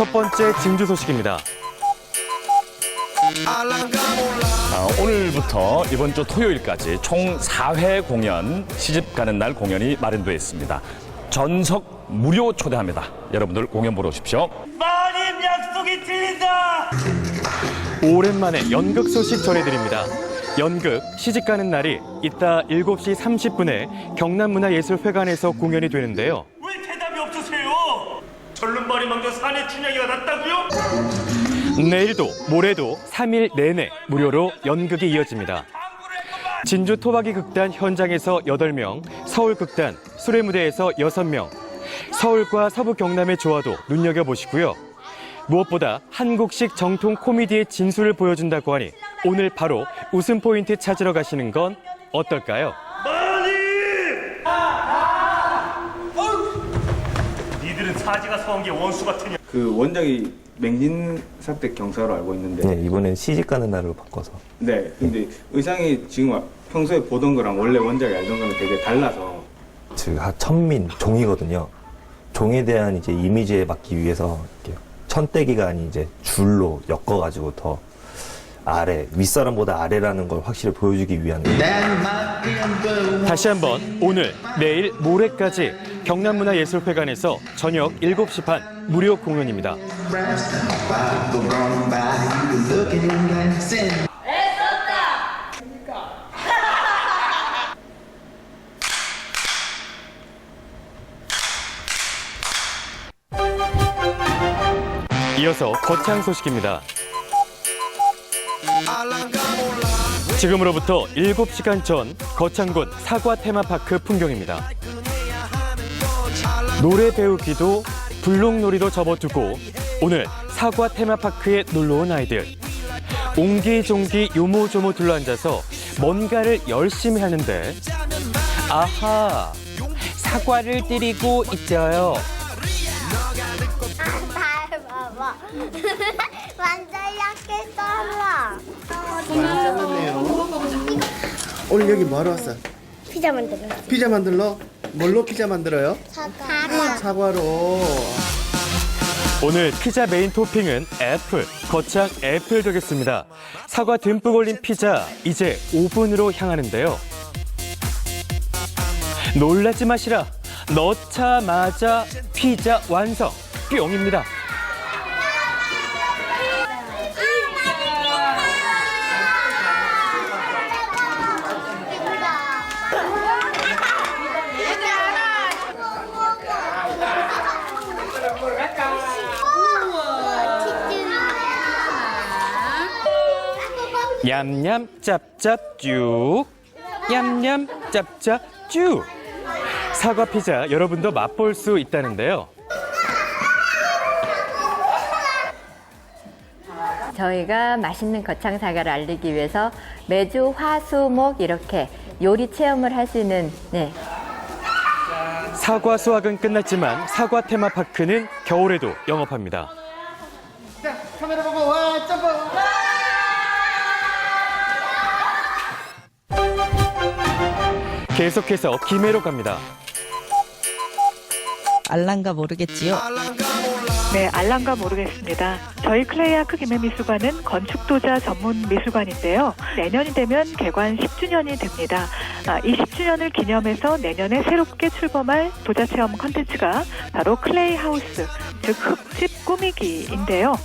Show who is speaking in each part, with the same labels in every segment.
Speaker 1: 첫 번째 진주 소식입니다.
Speaker 2: 아, 오늘부터 이번 주 토요일까지 총 4회 공연, 시집 가는 날 공연이 마련되어 있습니다. 전석 무료 초대합니다. 여러분들 공연 보러 오십시오.
Speaker 3: 마님 약속이 틀린다.
Speaker 1: 오랜만에 연극 소식 전해드립니다. 연극 시집 가는 날이 이따 7시 30분에 경남문화예술회관에서 공연이 되는데요.
Speaker 3: 절름발이 망정 산에 춘향이가 났다고요?
Speaker 1: 내일도 모레도 3일 내내 무료로 연극이 이어집니다. 진주 토박이 극단 현장에서 8명, 서울 극단 수레 무대에서 6명, 서울과 서부 경남의 조화도 눈여겨 보시고요. 무엇보다 한국식 정통 코미디의 진수를 보여준다고 하니 오늘 바로 웃음 포인트 찾으러 가시는 건 어떨까요?
Speaker 3: 니들은 사지가 서운 게 원수 같으냐?
Speaker 4: 그 원작이 맹진 사택 경사로 알고 있는데
Speaker 5: 네, 이번엔 시집 가는 날로 바꿔서
Speaker 4: 네 근데 의상이 지금 평소에 보던 거랑 원래 원작이 알던 거랑 되게 달라서
Speaker 5: 즉 천민 종이거든요. 종에 대한 이제 이미지에 맞기 위해서 이렇게 천대기가 아닌 이제 줄로 엮어가지고 더 아래 윗사람보다 아래라는 걸 확실히 보여주기 위한
Speaker 1: 다시 한번 오늘, 내일, 모레까지 경남문화예술회관에서 저녁 7시 반 무료 공연입니다. 이어서 거창 소식입니다. 지금으로부터 7시간 전 거창군 사과 테마파크 풍경입니다. 노래 배우기도 블록놀이도 접어두고 오늘 사과 테마파크에 놀러 온 아이들. 옹기종기 요모조모 둘러앉아서 뭔가를 열심히 하는데 아하 사과를 때리고 있어요.
Speaker 6: 잘 봐봐. 완전 약게 잘라.
Speaker 7: 오늘 여기 뭐하러 왔어?
Speaker 6: 피자 만들어.
Speaker 7: 피자 만들러? 뭘로 피자 만들어요?
Speaker 6: 사과.
Speaker 7: 사과로.
Speaker 1: 오늘 피자 메인 토핑은 애플, 거창 애플 되겠습니다. 사과 듬뿍 올린 피자, 이제 오븐으로 향하는데요. 놀라지 마시라. 넣자마자 피자 완성. 뿅입니다. 얌얌 짭짭 쭉. 얌얌 짭짭 쭉. 사과 피자 여러분도 맛볼 수 있다는데요.
Speaker 8: 저희가 맛있는 거창 사과를 알리기 위해서 매주 화수목 이렇게 요리 체험을 할 수 있는 네,
Speaker 1: 사과 수확은 끝났지만 사과 테마파크는 겨울에도 영업합니다.
Speaker 7: 카메라 보고 와 점프.
Speaker 1: 계속해서 김해로 갑니다.
Speaker 9: 알란가 모르겠지요.
Speaker 10: 네, 알란가 모르겠습니다. 저희 클레이아크 김해미술관은 건축도자 전문 미술관인데요. 내년이 되면 개관 10주년이 됩니다. 아, 이 10주년을 기념해서 내년에 새롭게 출범할 도자 체험 컨텐츠가 바로 클레이 하우스, 즉 흙집 꾸미기인데요.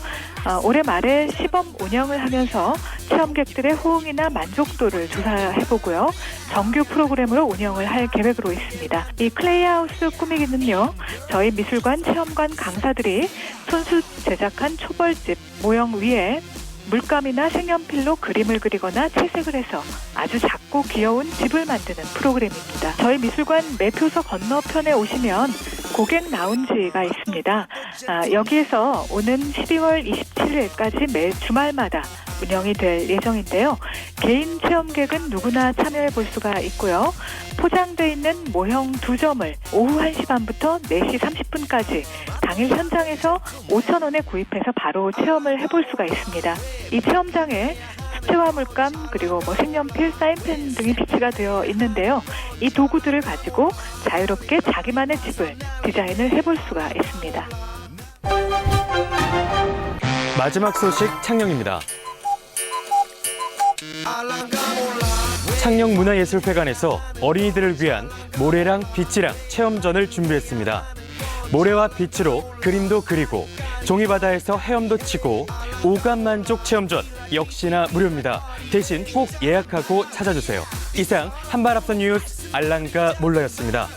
Speaker 10: 아, 올해 말에 시범 운영을 하면서 체험객들의 호응이나 만족도를 조사해보고요. 정규 프로그램으로 운영을 할 계획으로 있습니다. 이 클레이하우스 꾸미기는요. 저희 미술관 체험관 강사들이 손수 제작한 초벌집 모형 위에 물감이나 색연필로 그림을 그리거나 채색을 해서 아주 작고 귀여운 집을 만드는 프로그램입니다. 저희 미술관 매표소 건너편에 오시면 고객 라운지가 있습니다. 아, 여기에서 오는 12월 27일까지 매 주말마다 운영이 될 예정인데요. 개인 체험객은 누구나 참여해 볼 수가 있고요. 포장돼 있는 모형 두 점을 오후 1시 반부터 4시 30분까지 당일 현장에서 5천 원에 구입해서 바로 체험을 해볼 수가 있습니다. 이 체험장에 수채화 물감 그리고 뭐 색연필, 사인펜 등이 비치가 되어 있는데요. 이 도구들을 가지고 자유롭게 자기만의 집을 디자인을 해볼 수가 있습니다.
Speaker 1: 마지막 소식 창녕입니다. 창녕 문화예술회관에서 어린이들을 위한 모래랑 빛이랑 체험전을 준비했습니다. 모래와 빛으로 그림도 그리고 종이바다에서 헤엄도 치고 오감 만족 체험전 역시나 무료입니다. 대신 꼭 예약하고 찾아주세요. 이상 한발 앞선 뉴스 알랑가 몰라였습니다.